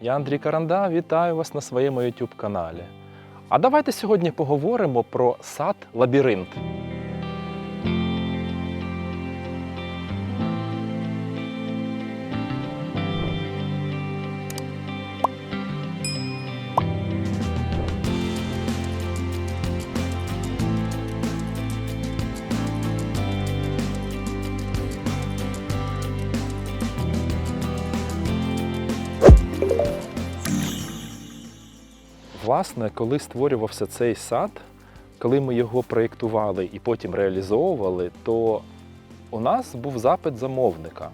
Я Андрій Каранда, вітаю вас на своєму YouTube каналі. А давайте сьогодні поговоримо про сад лабіринт. Власне, коли створювався цей сад, коли ми його проєктували і потім реалізовували, то у нас був запит замовника,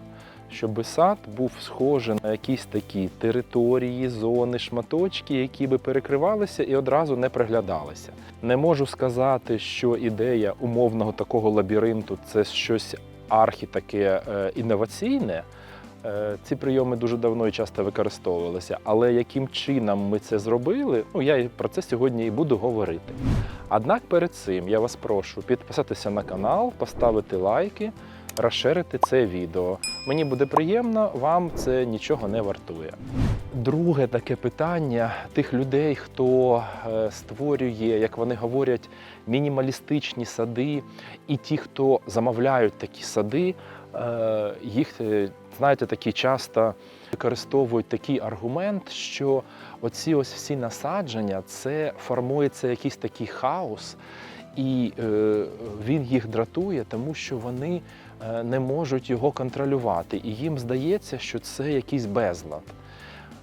щоб сад був схожий на якісь такі території, зони, шматочки, які би перекривалися і одразу не приглядалися. Не можу сказати, що ідея умовного такого лабіринту це щось архі таке е, інноваційне. Е, Ці прийоми дуже давно і часто використовувалися, але яким чином ми це зробили, ну я про це сьогодні і буду говорити. Однак перед цим я вас прошу підписатися на канал, поставити лайки, розширити це відео. Мені буде приємно, вам це нічого не вартує. Друге таке питання тих людей, хто е, створює, як вони говорять, мінімалістичні сади, і ті, хто замовляють такі сади, е, їх знаєте, такі часто використовують такий аргумент, що оці ось всі насадження це формується якийсь такий хаос, і е, він їх дратує, тому що вони е, не можуть його контролювати. І їм здається, що це якийсь безлад.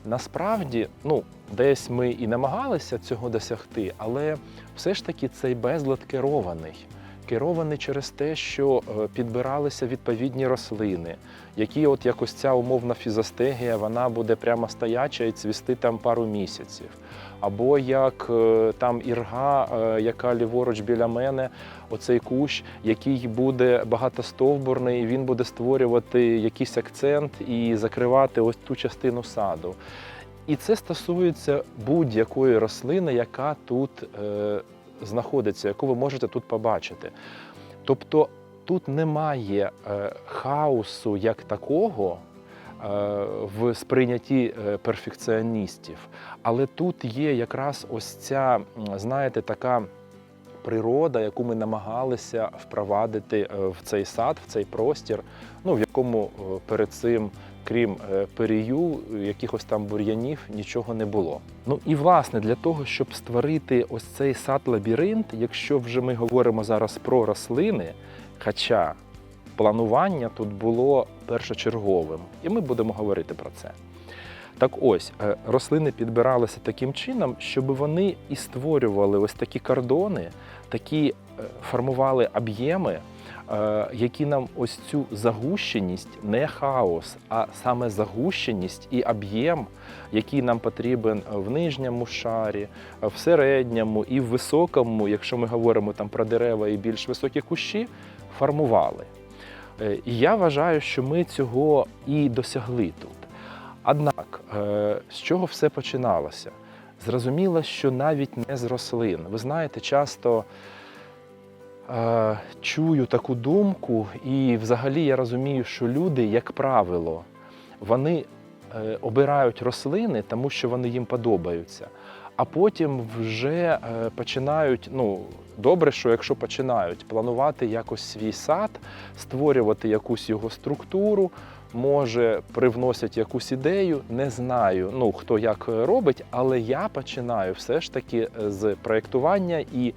Насправді, ну, десь ми і намагалися цього досягти, але все ж таки цей безлад керований. Керований через те, що е, підбиралися відповідні рослини, які, от якось ця умовна фізостегія, вона буде прямо стояча і цвісти там пару місяців. Або як е, там ірга, е, яка ліворуч біля мене, оцей кущ, який буде багатостовбурний, він буде створювати якийсь акцент і закривати ось ту частину саду. І це стосується будь-якої рослини, яка тут е, знаходиться, яку ви можете тут побачити. Тобто тут немає е, хаосу як такого е, в сприйнятті е, перфекціоністів, але тут є якраз ось ця, знаєте, така природа, яку ми намагалися впровадити в цей сад, в цей простір, ну, в якому перед цим, крім е, перію, якихось там бур'янів, нічого не було. Ну і власне для того, щоб створити ось цей сад-лабіринт, якщо вже ми говоримо зараз про рослини, хоча планування тут було першочерговим, і ми будемо говорити про це. Так ось, е, рослини підбиралися таким чином, щоб вони і створювали ось такі кордони, такі е, формували об'єми, які нам ось цю загущеність, не хаос, а саме загущеність і об'єм, який нам потрібен в нижньому шарі, в середньому і в високому, якщо ми говоримо там про дерева і більш високі кущі, формували. Е, І я вважаю, що ми цього і досягли тут. Однак, е, з чого все починалося? Зрозуміло, що навіть не з рослин. Ви знаєте, часто е, чую таку думку, і взагалі я розумію, що люди, як правило, вони е, обирають рослини, тому що вони їм подобаються. А потім вже е, починають, ну добре, що якщо починають планувати якось свій сад, створювати якусь його структуру, може привносять якусь ідею, не знаю, ну хто як робить, але я починаю все ж таки з проєктування і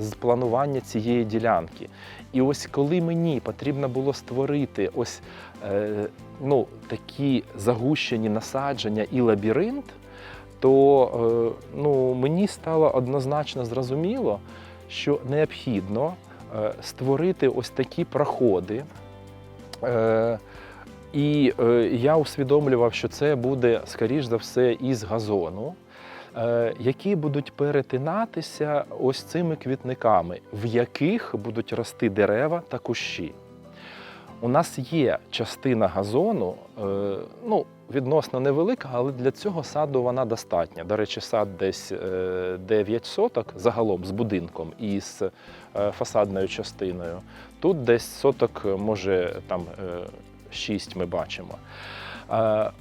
з планування цієї ділянки. І ось коли мені потрібно було створити ось е, ну, такі загущені насадження і лабіринт, то е, ну, мені стало однозначно зрозуміло, що необхідно е, створити ось такі проходи. Е, і е, я усвідомлював, що це буде, скоріш за все, із газону, які будуть перетинатися ось цими квітниками, в яких будуть рости дерева та кущі. У нас є частина газону, е, ну, відносно невелика, але для цього саду вона достатня. До речі, сад десь е, 9 соток загалом з будинком і з е, фасадною частиною. Тут десь соток, може, там е, 6 ми бачимо.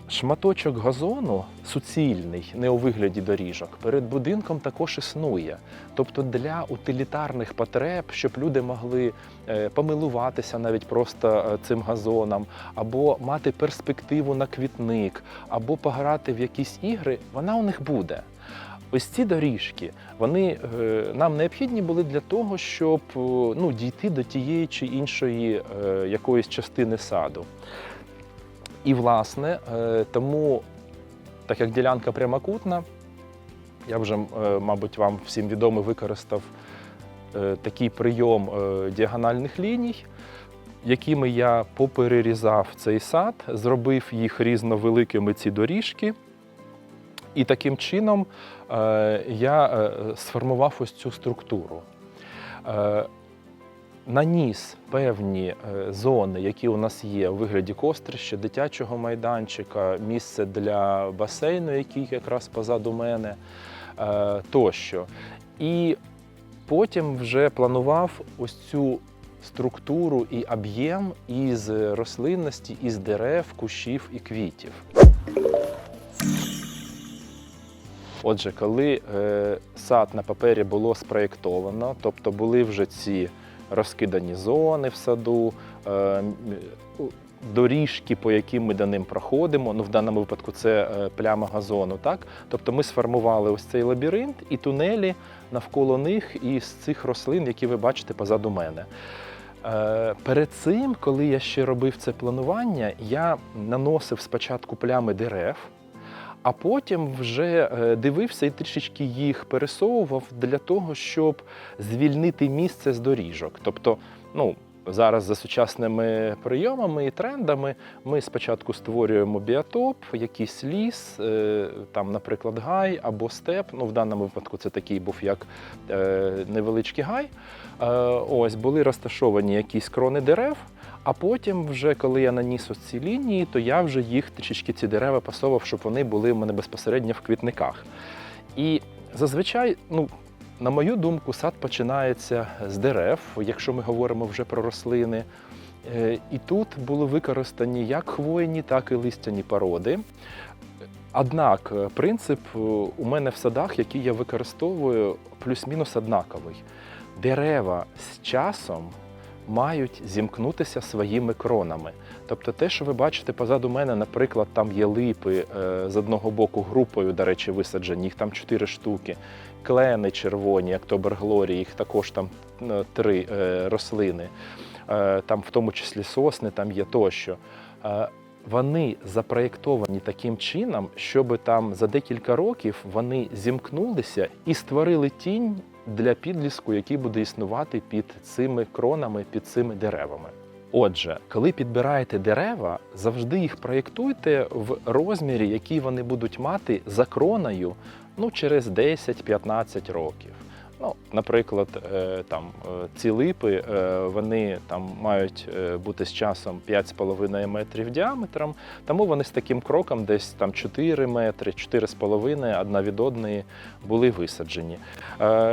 Шматочок газону суцільний, не у вигляді доріжок, перед будинком також існує. Тобто для утилітарних потреб, щоб люди могли е, помилуватися навіть просто е, цим газоном, або мати перспективу на квітник, або пограти в якісь ігри, вона у них буде. Ось ці доріжки вони е, нам необхідні були для того, щоб ну, дійти до тієї чи іншої якоїсь частини саду. І, власне, е, тому, так як ділянка прямокутна, я вже, е, мабуть, вам всім відомо використав е, такий прийом діагональних ліній, якими я поперерізав цей сад, зробив їх різновеликими ці доріжки. І таким чином я сформував ось цю структуру. Наніс певні е, зони, які у нас є у вигляді кострища, дитячого майданчика, місце для басейну, який якраз позаду мене, е, тощо. І потім вже планував ось цю структуру і об'єм із рослинності, із дерев, кущів і квітів. Отже, коли е, сад на папері було спроєктовано, тобто були вже ці розкидані зони в саду, е, доріжки, по яким ми до ним проходимо, ну в даному випадку це е, пляма газону, так? Тобто ми сформували ось цей лабіринт і тунелі навколо них із цих рослин, які ви бачите позаду мене. Е, Перед цим, коли я ще робив це планування, я наносив спочатку плями дерев, а потім вже е, дивився і трішечки їх пересовував для того, щоб звільнити місце з доріжок. Тобто, ну. Зараз за сучасними прийомами і трендами ми спочатку створюємо біотоп, якийсь ліс, е, там, наприклад, гай або степ. Ну, в даному випадку це такий був як е, невеличкий гай. Ось були розташовані якісь крони дерев. А потім, вже коли я наніс ось ці лінії, то я вже їх трішечки ці дерева пасовував, щоб вони були в мене безпосередньо в квітниках. І зазвичай, ну, на мою думку, сад починається з дерев, якщо ми говоримо вже про рослини. Е, І тут були використані як хвойні, так і листяні породи. Однак е, принцип е, у мене в садах, який я використовую, плюс-мінус однаковий. Дерева з часом мають зімкнутися своїми кронами. Тобто те, що ви бачите позаду мене, наприклад, там є липи е, з одного боку групою, до речі, висаджені, їх там чотири штуки, клени червоні, як тоберглорі, їх також там е, три е, рослини, там в тому числі сосни там є тощо. Вони запроєктовані таким чином, щоб там за декілька років вони зімкнулися і створили тінь для підліску, який буде існувати під цими кронами, під цими деревами. Отже, коли підбираєте дерева, завжди їх проєктуйте в розмірі, який вони будуть мати за кроною ну, через 10-15 років. Ну, наприклад, е, там е, ці липи е, вони там мають бути з часом 5,5 метрів діаметром, тому вони з таким кроком десь там 4 метри, 4,5 одна від одної були висаджені.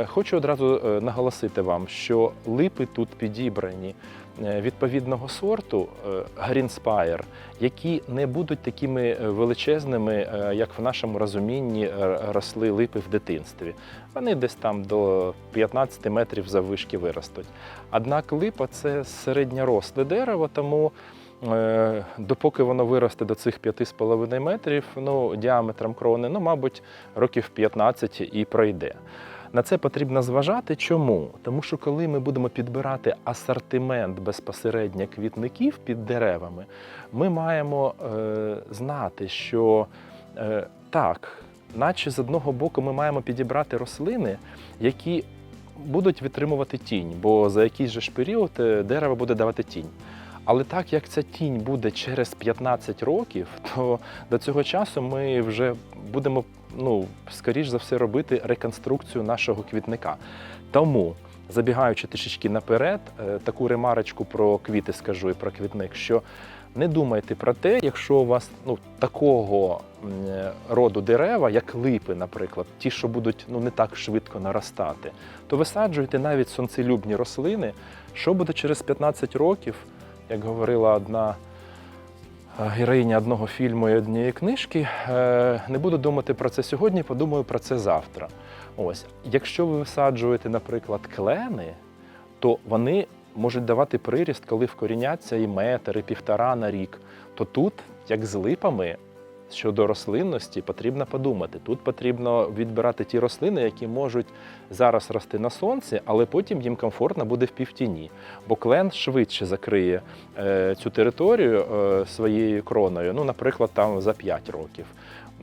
Хочу одразу наголосити вам, що липи тут підібрані відповідного сорту е, Greenspire, які не будуть такими е, величезними, е, як в нашому розумінні е, росли липи в дитинстві. Вони десь там до 15 метрів заввишки виростуть. Однак липа це середньоросле дерево, тому е, допоки воно виросте до цих 5,5 метрів, ну, діаметром крони, ну, мабуть, років 15 і пройде. На це потрібно зважати. Чому? Тому що коли ми будемо підбирати асортимент безпосередньо квітників під деревами, ми маємо е, знати, що е, так, наче з одного боку ми маємо підібрати рослини, які будуть витримувати тінь, бо за якийсь же ж період е, дерево буде давати тінь. Але так як ця тінь буде через 15 років, то до цього часу ми вже будемо, ну, скоріш за все, робити реконструкцію нашого квітника. Тому, забігаючи трішечки наперед, е, таку ремарочку про квіти скажу і про квітник, що не думайте про те, якщо у вас ну, такого роду дерева, як липи, наприклад, ті, що будуть ну, не так швидко наростати, то висаджуйте навіть сонцелюбні рослини, що буде через 15 років, як говорила одна героїня одного фільму і однієї книжки. Е, Не буду думати про це сьогодні, подумаю про це завтра. Ось, якщо ви висаджуєте, наприклад, клени, то вони можуть давати приріст, коли вкоріняться і метр, і півтора на рік. То тут, як з липами, щодо рослинності, потрібно подумати. Тут потрібно відбирати ті рослини, які можуть зараз рости на сонці, але потім їм комфортно буде в півтіні. Бо клен швидше закриє е, цю територію е, своєю кроною, ну, наприклад, там за 5 років.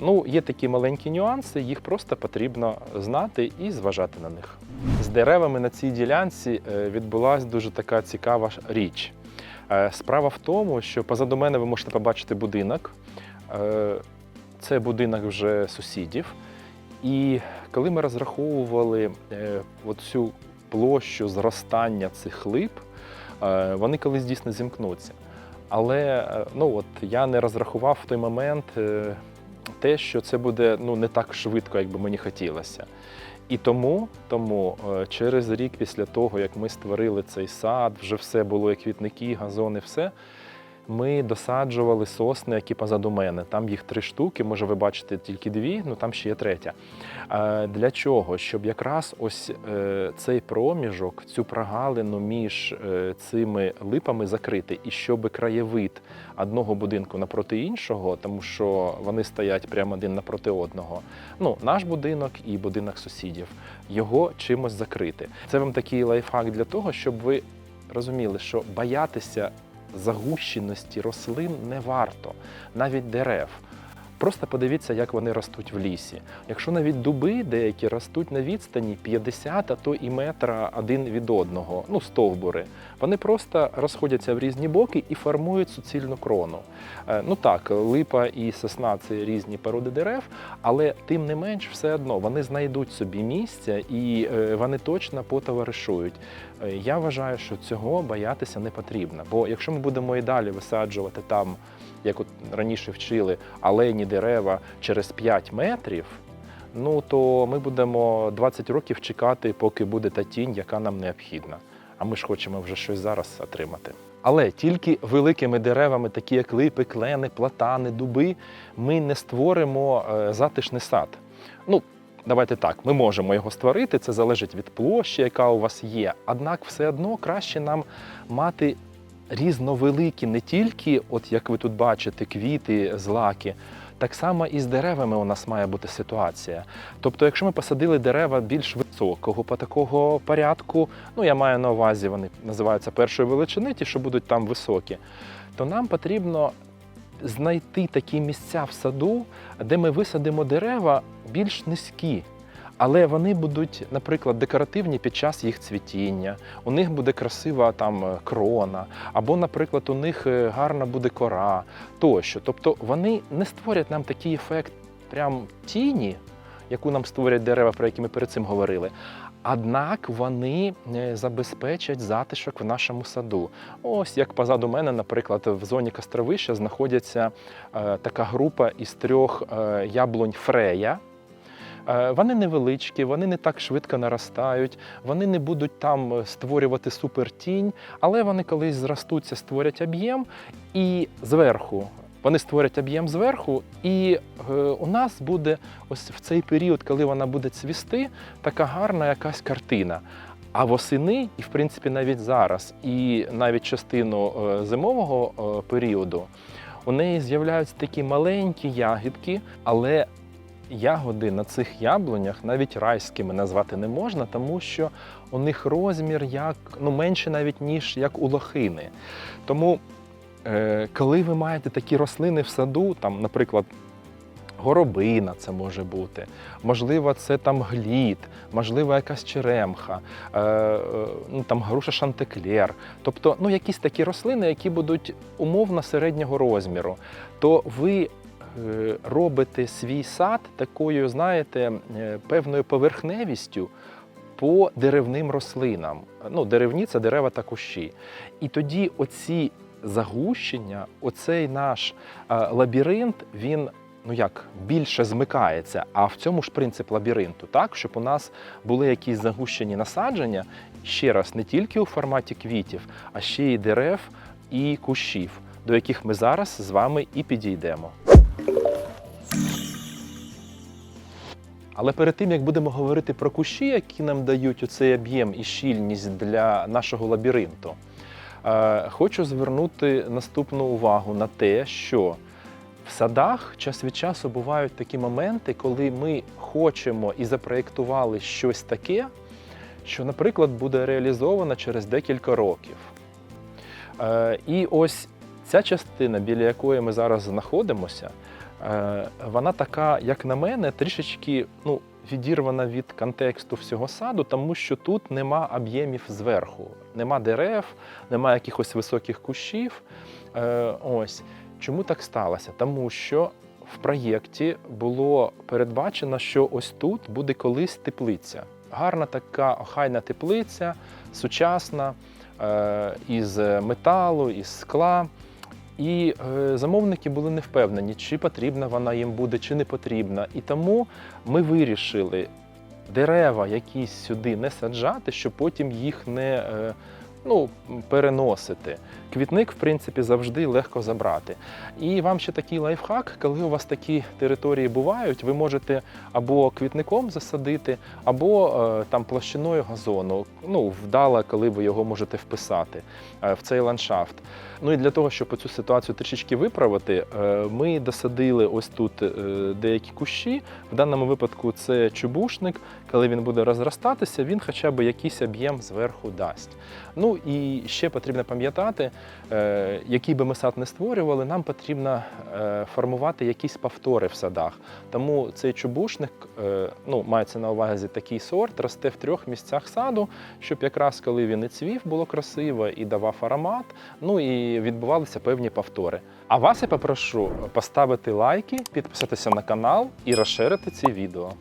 Ну, є такі маленькі нюанси, їх просто потрібно знати і зважати на них. З деревами на цій ділянці е, відбулася дуже така цікава річ. Справа в тому, що позаду мене ви можете побачити будинок. Е, Це будинок вже сусідів. І коли ми розраховували е, цю площу зростання цих лип, е, вони колись дійсно зімкнуться. Але ну, от, я не розрахував в той момент те, що це буде ну, не так швидко, як би мені хотілося. І тому, тому через рік після того, як ми створили цей сад, вже все було і квітники, газони, все. Ми досаджували сосни, які позаду мене. Там їх три штуки, може ви бачите тільки дві, ну там ще є третя. Для чого? Щоб якраз ось е, цей проміжок, цю прогалину між е, цими липами закрити, і щоб краєвид одного будинку напроти іншого, тому що вони стоять прямо один напроти одного. Ну, наш будинок і будинок сусідів, його чимось закрити. Це вам такий лайфхак для того, щоб ви розуміли, що боятися загущеності рослин не варто, навіть дерев. Просто подивіться, як вони ростуть в лісі. Якщо навіть дуби деякі ростуть на відстані 50, а то і метра один від одного, ну стовбури, вони просто розходяться в різні боки і формують суцільну крону. Е, Ну так, липа і сосна це різні породи дерев, але тим не менш, все одно вони знайдуть собі місця і е, вони точно потоваришують. Е, Я вважаю, що цього боятися не потрібно. Бо якщо ми будемо і далі висаджувати там, як от раніше вчили, алейні дерева через 5 метрів, ну то ми будемо 20 років чекати, поки буде та тінь, яка нам необхідна. А ми ж хочемо вже щось зараз отримати. Але тільки великими деревами, такі як липи, клени, платани, дуби, ми не створимо е, затишний сад. Ну, давайте так, ми можемо його створити, це залежить від площі, яка у вас є. Однак все одно краще нам мати різновеликі, не тільки, от як ви тут бачите, квіти, злаки. Так само і з деревами у нас має бути ситуація. Тобто, якщо ми посадили дерева більш високого по такого порядку, ну я маю на увазі, вони називаються першої величини, ті, що будуть там високі, то нам потрібно знайти такі місця в саду, де ми висадимо дерева більш низькі. Але вони будуть, наприклад, декоративні під час їх цвітіння. У них буде красива там е, крона, або, наприклад, у них е, гарна буде кора тощо. Тобто вони не створять нам такий ефект прям тіні, яку нам створять дерева, про які ми перед цим говорили. Однак вони е, забезпечать затишок в нашому саду. Ось як позаду мене, наприклад, в зоні Костровища знаходиться така група із трьох яблунь Фрея. Е, Вони невеличкі, вони не так швидко наростають, вони не будуть там е, створювати супертінь, але вони колись зростуться, створять об'єм і зверху. Вони створять об'єм зверху, і е, у нас буде ось в цей період, коли вона буде цвісти, така гарна якась картина. А восени, і в принципі навіть зараз, і навіть частину зимового періоду, у неї з'являються такі маленькі ягідки, але ягоди на цих яблунях навіть райськими назвати не можна, тому що у них розмір як ну менше навіть ніж як у лохини. Тому, е, коли ви маєте такі рослини в саду, там, наприклад. Горобина це може бути, можливо, це там глід, можливо, якась черемха, е, е, ну, там груша шантеклер. Тобто ну, якісь такі рослини, які будуть умовно середнього розміру, то ви робите свій сад такою, знаєте, е, певною поверхневістю по деревним рослинам. Ну, деревні це дерева та кущі. І тоді оці загущення, оцей наш е, лабіринт, він. Ну як більше змикається, а в цьому ж принцип лабіринту, так щоб у нас були якісь загущені насадження ще раз не тільки у форматі квітів, а ще й дерев і кущів. до яких ми зараз з вами і підійдемо. Але перед тим як будемо говорити про кущі, які нам дають оцей об'єм і щільність для нашого лабіринту, е, хочу звернути наступну увагу на те, що в садах час від часу бувають такі моменти, коли ми хочемо і запроєктували щось таке, що, наприклад, буде реалізовано через декілька років. Е, І ось ця частина, біля якої ми зараз знаходимося, вона така, як на мене, трішечки ну, відірвана від контексту всього саду, тому що тут нема об'ємів зверху, нема дерев, нема якихось високих кущів. Е, Ось. Чому так сталося? Тому що в проєкті було передбачено, що ось тут буде колись теплиця. Гарна така охайна теплиця, сучасна, е, із металу, із скла. І е, замовники були не впевнені, чи потрібна вона їм буде, чи не потрібна. І тому ми вирішили дерева якісь сюди не саджати, щоб потім їх не е, ну, переносити. Квітник, в принципі, завжди легко забрати. І вам ще такий лайфхак, коли у вас такі території бувають, ви можете або квітником засадити, або е, там площиною газону. Ну, вдало, коли ви його можете вписати е, в цей ландшафт. Ну і для того, щоб цю ситуацію трішечки виправити, е, ми досадили ось тут деякі кущі. В даному випадку це чубушник. Коли він буде розростатися, він хоча б якийсь об'єм зверху дасть. Ну і ще потрібно пам'ятати, е, який би ми сад не створювали, нам потрібно е, формувати якісь повтори в садах. Тому цей чубушник, е, ну, мається на увазі такий сорт, росте в трьох місцях саду, щоб якраз коли він і цвів, було красиво і давав аромат, ну і відбувалися певні повтори. А вас я попрошу поставити лайки, підписатися на канал і розширити ці відео.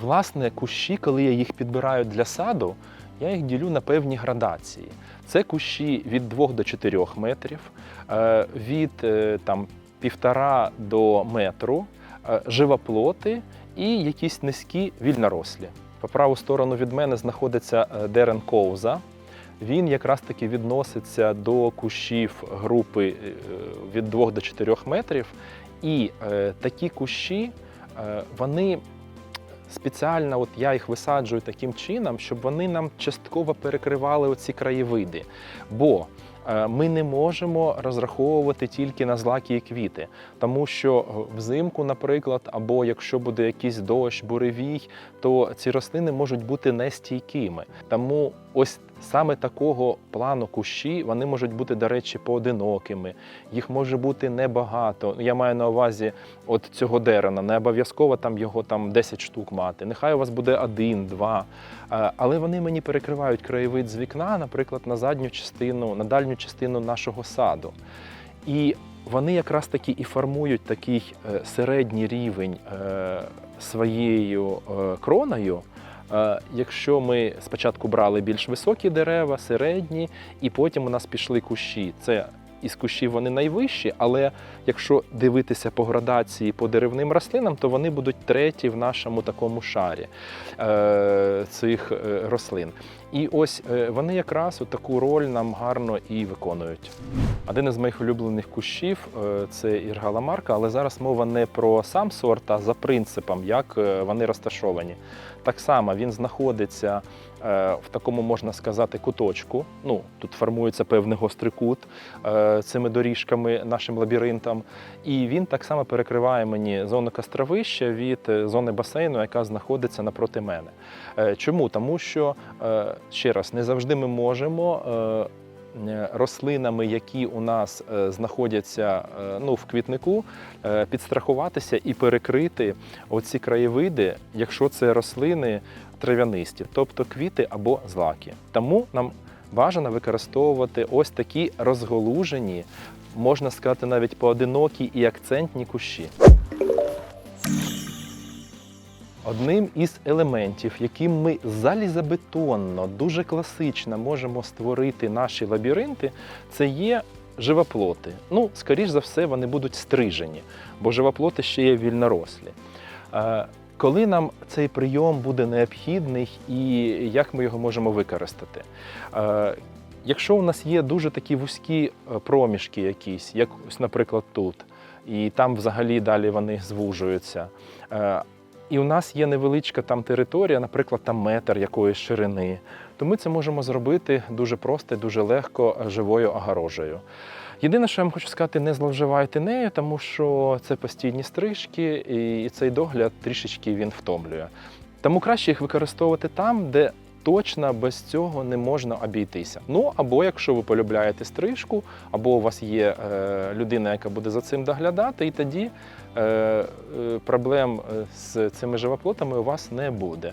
Власне, кущі, коли я їх підбираю для саду, я їх ділю на певні градації. Це кущі від 2 до 4 метрів, е, від е, там, півтора до метру, е, живоплоти і якісь низькі вільнорослі. По праву сторону від мене знаходиться дерен коуза. Він якраз таки відноситься до кущів групи від 2 до 4 метрів. І такі кущі, вони спеціально, от я їх висаджую таким чином, щоб вони нам частково перекривали оці краєвиди. Бо е, ми не можемо розраховувати тільки на злаки і квіти, тому що е, взимку, наприклад, або якщо буде якийсь дощ, буревій, то ці рослини можуть бути нестійкими. Тому ось саме такого плану кущі вони можуть бути, до речі, поодинокими. Їх може бути небагато. Я маю на увазі от цього дерена, не обов'язково там його там 10 штук мати. Нехай у вас буде один, два. Е, Але вони мені перекривають краєвид з вікна, наприклад, на задню частину, на дальню частину нашого саду. І вони якраз таки і формують такий е, середній рівень е, своєю кроною. Е, Якщо ми спочатку брали більш високі дерева, середні, і потім у нас пішли кущі. Це із кущів вони найвищі, але якщо дивитися по градації по деревним рослинам, то вони будуть треті в нашому такому шарі е, цих е, рослин. І ось е, вони якраз таку роль нам гарно і виконують. Один із моїх улюблених кущів е, це іргала марка, але зараз мова не про сам сорт, а за принципом, як е, вони розташовані. Так само він знаходиться в такому, можна сказати, куточку. Ну, тут формується певний гострий кут цими доріжками, нашим лабіринтом. І він так само перекриває мені зону костровища від зони басейну, яка знаходиться напроти мене. Чому? Тому що, ще раз, не завжди ми можемо. е, е, Рослинами, які у нас е, знаходяться ну, в квітнику, підстрахуватися і перекрити оці краєвиди, якщо це рослини трав'янисті, тобто квіти або злаки. Тому нам бажано використовувати ось такі розголужені, можна сказати, навіть поодинокі і акцентні кущі. Одним із елементів, яким ми залізобетонно, дуже класично можемо створити наші лабіринти, це є живоплоти. Ну, скоріш за все, вони будуть стрижені, бо живоплоти ще є вільнорослі. Е, Коли нам цей прийом буде необхідний і як ми його можемо використати? Е, якщо у нас є дуже такі вузькі е, проміжки якісь, як ось, наприклад, тут, і там взагалі далі вони звужуються. І у нас є невеличка там територія, наприклад, там метр якоїсь ширини, то ми це можемо зробити дуже просто, і дуже легко е, живою огорожею. Єдине, що я вам хочу сказати, не зловживайте нею, тому що це постійні стрижки, і цей догляд трішечки він втомлює. Тому краще їх використовувати там, де точно без цього не можна обійтися. Ну або якщо ви полюбляєте стрижку, або у вас є е, людина, яка буде за цим доглядати, і тоді е, е, проблем е, з цими живоплотами у вас не буде.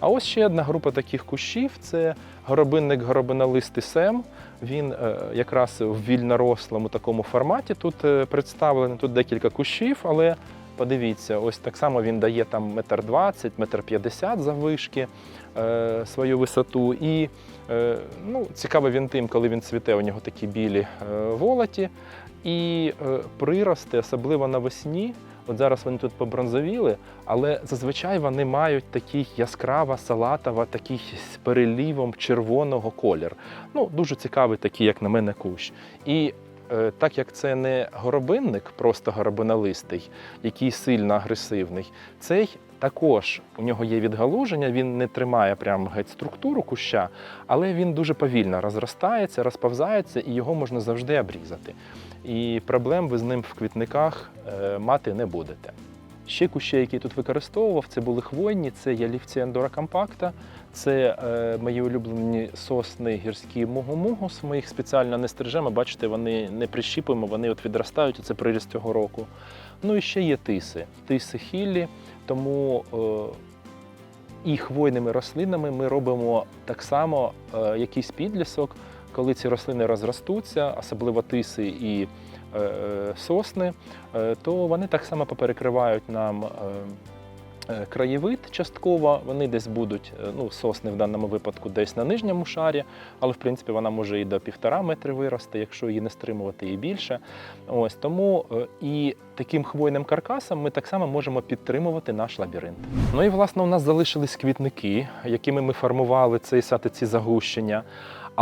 А ось ще одна група таких кущів це горобинник горобинолистий сем. Він е, якраз в вільнорослому такому форматі тут представлений. Тут декілька кущів, але подивіться, ось так само він дає там метр двадцять, метр п'ятдесят заввишки е, свою висоту. І е, ну, цікавий він тим, коли він цвіте, у нього такі білі е, волоті. І е, прирости, особливо навесні. От зараз вони тут побронзовіли, але зазвичай вони мають такий яскраво салатово, такий з перелівом червоного колір. Ну, дуже цікавий такий, як на мене, кущ. І так як це не горобинник, просто горобинолистий, який сильно агресивний, цей також у нього є відгалуження, він не тримає прямо геть структуру куща, але він дуже повільно розростається, розповзається і його можна завжди обрізати. І проблем ви з ним в квітниках е, мати не будете. Ще кущі, які я тут використовував, це були хвойні, це ялівці Андора Компакта, це е, мої улюблені сосни гірські мугу-мугус. Ми їх спеціально не стрижемо, бачите, вони не прищіпуємо, вони от відростають, це приріст цього року. Ну і ще є тиси. Тиси хіллі, тому е, і хвойними рослинами ми робимо так само е, якийсь підлісок, коли ці рослини розростуться, особливо тиси і сосни, е, то вони так само поперекривають нам. е, е, Краєвид частково, вони десь будуть, е, ну, сосни в даному випадку десь на нижньому шарі, але в принципі вона може і до півтора метри вирости, якщо її не стримувати і більше. Ось тому е, і таким хвойним каркасом ми так само можемо підтримувати наш лабіринт. Ну і власне у нас залишились квітники, якими ми формували цей сад і ці загущення.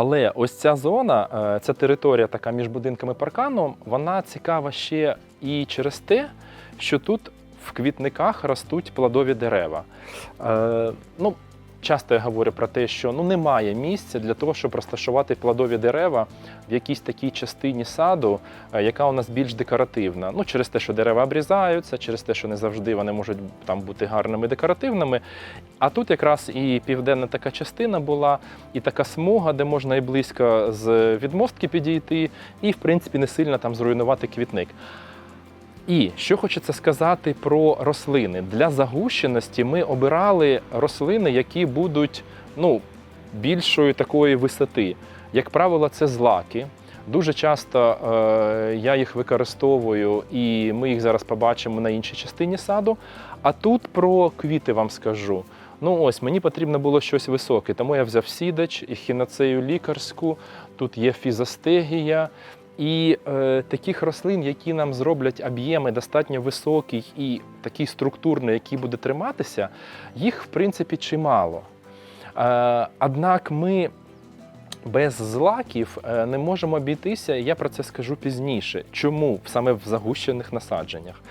Але ось ця зона, е, ця територія така між будинками паркану, вона цікава ще і через те, що тут в квітниках ростуть плодові дерева. Е, ну, часто я говорю про те, що ну, немає місця для того, щоб розташувати плодові дерева в якійсь такій частині саду, е, яка у нас більш декоративна. Ну, через те, що дерева обрізаються, через те, що не завжди вони можуть там бути гарними декоративними. А тут якраз і південна така частина була, і така смуга, де можна і близько з відмостки підійти, і в принципі не сильно там зруйнувати квітник. І що хочеться сказати про рослини. Для загущеності ми обирали рослини, які будуть ну, більшої такої висоти. Як правило, це злаки. Дуже часто е, я їх використовую, і ми їх зараз побачимо на іншій частині саду. А тут про квіти вам скажу. Ну ось мені потрібно було щось високе, тому я взяв сідач, і хіноцею лікарську, тут є фізостегія. І е, таких рослин, які нам зроблять об'єми достатньо високий і такий структурний, який буде триматися, їх в принципі чимало. Е, однак ми без злаків е, не можемо обійтися, я про це скажу пізніше. Чому саме в загущених насадженнях?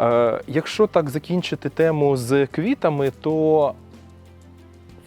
Е, якщо так закінчити тему з квітами, то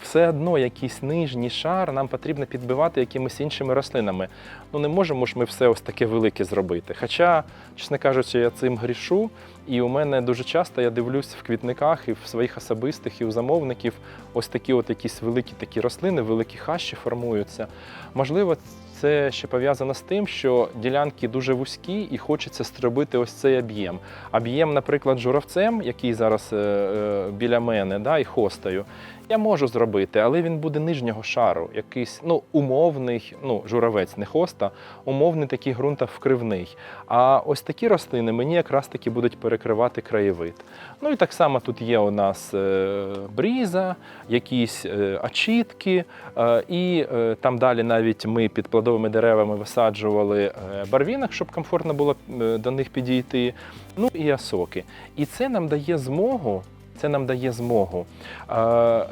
все одно якийсь нижній шар нам потрібно підбивати якимись іншими рослинами. Ну не можемо ж ми все ось таке велике зробити. Хоча, чесно кажучи, я цим грішу, і у мене дуже часто я дивлюсь в квітниках і в своїх особистих, і у замовників ось такі от якісь великі такі рослини, великі хащі формуються. Можливо, це ще пов'язано з тим, що ділянки дуже вузькі і хочеться зробити ось цей об'єм. Об'єм, наприклад, журавцем, який зараз е, е, біля мене, да, і хостою, я можу зробити, але він буде нижнього шару, якийсь ну, умовний, ну, журавець, не хоста, умовний такий ґрунтовкривний. А ось такі рослини мені якраз таки будуть перекривати краєвид. Ну і так само тут є у нас е, бріза, якісь е, очітки, е, і там далі навіть ми під плодовими деревами висаджували барвінок, щоб комфортно було до них підійти. Ну і осоки. І це нам дає змогу це нам дає змогу. Е,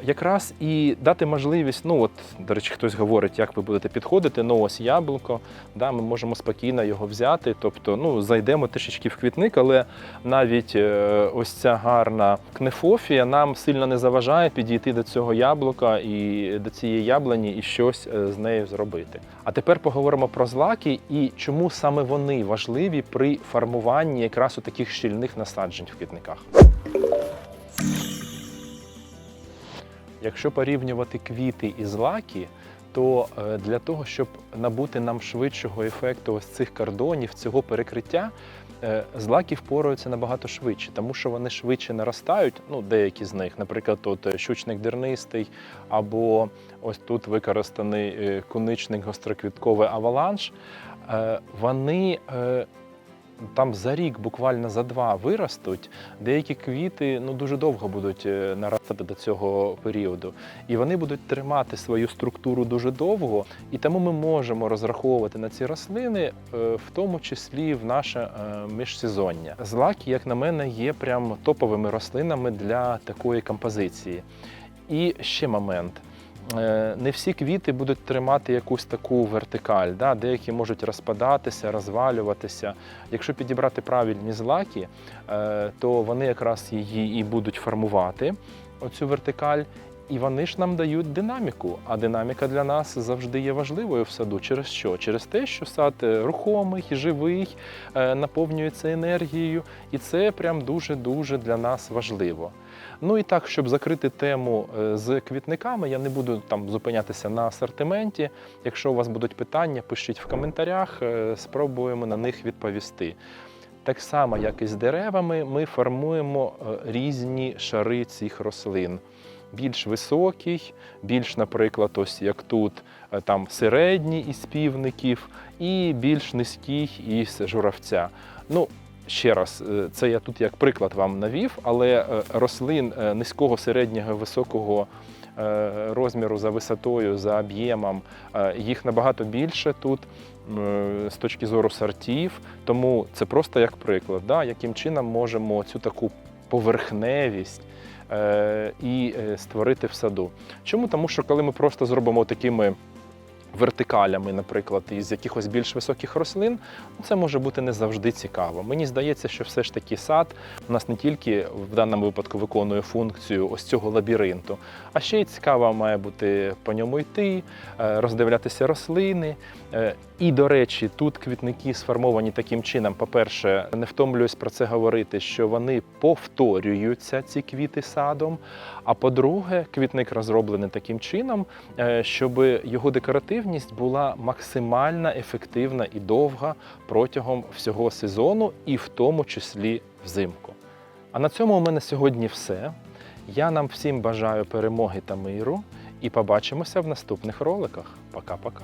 якраз і дати можливість, ну от, до речі, хтось говорить, як ви будете підходити, ну ось яблуко, да, ми можемо спокійно його взяти. Тобто, ну, зайдемо трішечки в квітник, але навіть е, ось ця гарна кнефофія нам сильно не заважає підійти до цього яблука і до цієї яблуні і щось е, з нею зробити. А тепер поговоримо про злаки і чому саме вони важливі при формуванні якраз у таких щільних насаджень в квітниках. Якщо порівнювати квіти і злаки, то е, для того, щоб набути нам швидшого ефекту ось цих кордонів, цього перекриття, е, злаки впораються набагато швидше, тому що вони швидше наростають. Ну, деякі з них, наприклад, от е, щучник дернистий, або ось тут використаний куничник гостроквітковий аваланш. Е, Вони там за рік, буквально за два виростуть. Деякі квіти ну дуже довго будуть е, наростати до цього періоду, і вони будуть тримати свою структуру дуже довго. І тому ми можемо розраховувати на ці рослини, е, в тому числі в наше е, міжсезоння. Злаки, як на мене, є прям топовими рослинами для такої композиції. І ще момент. Е, Не всі квіти будуть тримати якусь таку вертикаль. Да? Деякі можуть розпадатися, розвалюватися. Якщо підібрати правильні злаки, е, то вони якраз її і будуть формувати, оцю вертикаль. І вони ж нам дають динаміку. А динаміка для нас завжди є важливою в саду. Через що? Через те, що сад е, рухомий, живий, наповнюється енергією, і це прям дуже-дуже для нас важливо. Ну і так, щоб закрити тему е, з квітниками, я не буду там зупинятися на асортименті. Якщо у вас будуть питання, пишіть в коментарях, е, спробуємо на них відповісти. Так само, як і з деревами, ми формуємо е, різні шари цих рослин. Більш високий, більш, наприклад, ось як тут, там середній із півників, і більш низький із журавця. Ну, ще раз, е, це я тут як приклад вам навів, але е, рослин е, низького, середнього, високого розміру за висотою, за об'ємом, їх набагато більше тут з точки зору сортів. Тому це просто як приклад, да, яким чином можемо цю таку поверхневість і створити в саду. Чому? Тому що коли ми просто зробимо такими вертикалями, наприклад, із якихось більш високих рослин, це може бути не завжди цікаво. Мені здається, що все ж таки сад у нас не тільки в даному випадку виконує функцію ось цього лабіринту, а ще й цікаво має бути по ньому йти, е, роздивлятися рослини. Е, І, до речі, тут квітники сформовані таким чином. По-перше, не втомлююсь про це говорити, що вони повторюються, ці квіти садом. А по-друге, квітник розроблений таким чином, е, щоб його декоративність була максимально ефективна і довга протягом всього сезону, і в тому числі взимку. А на цьому у мене сьогодні все. Я нам всім бажаю перемоги та миру і побачимося в наступних роликах. Пока-пока.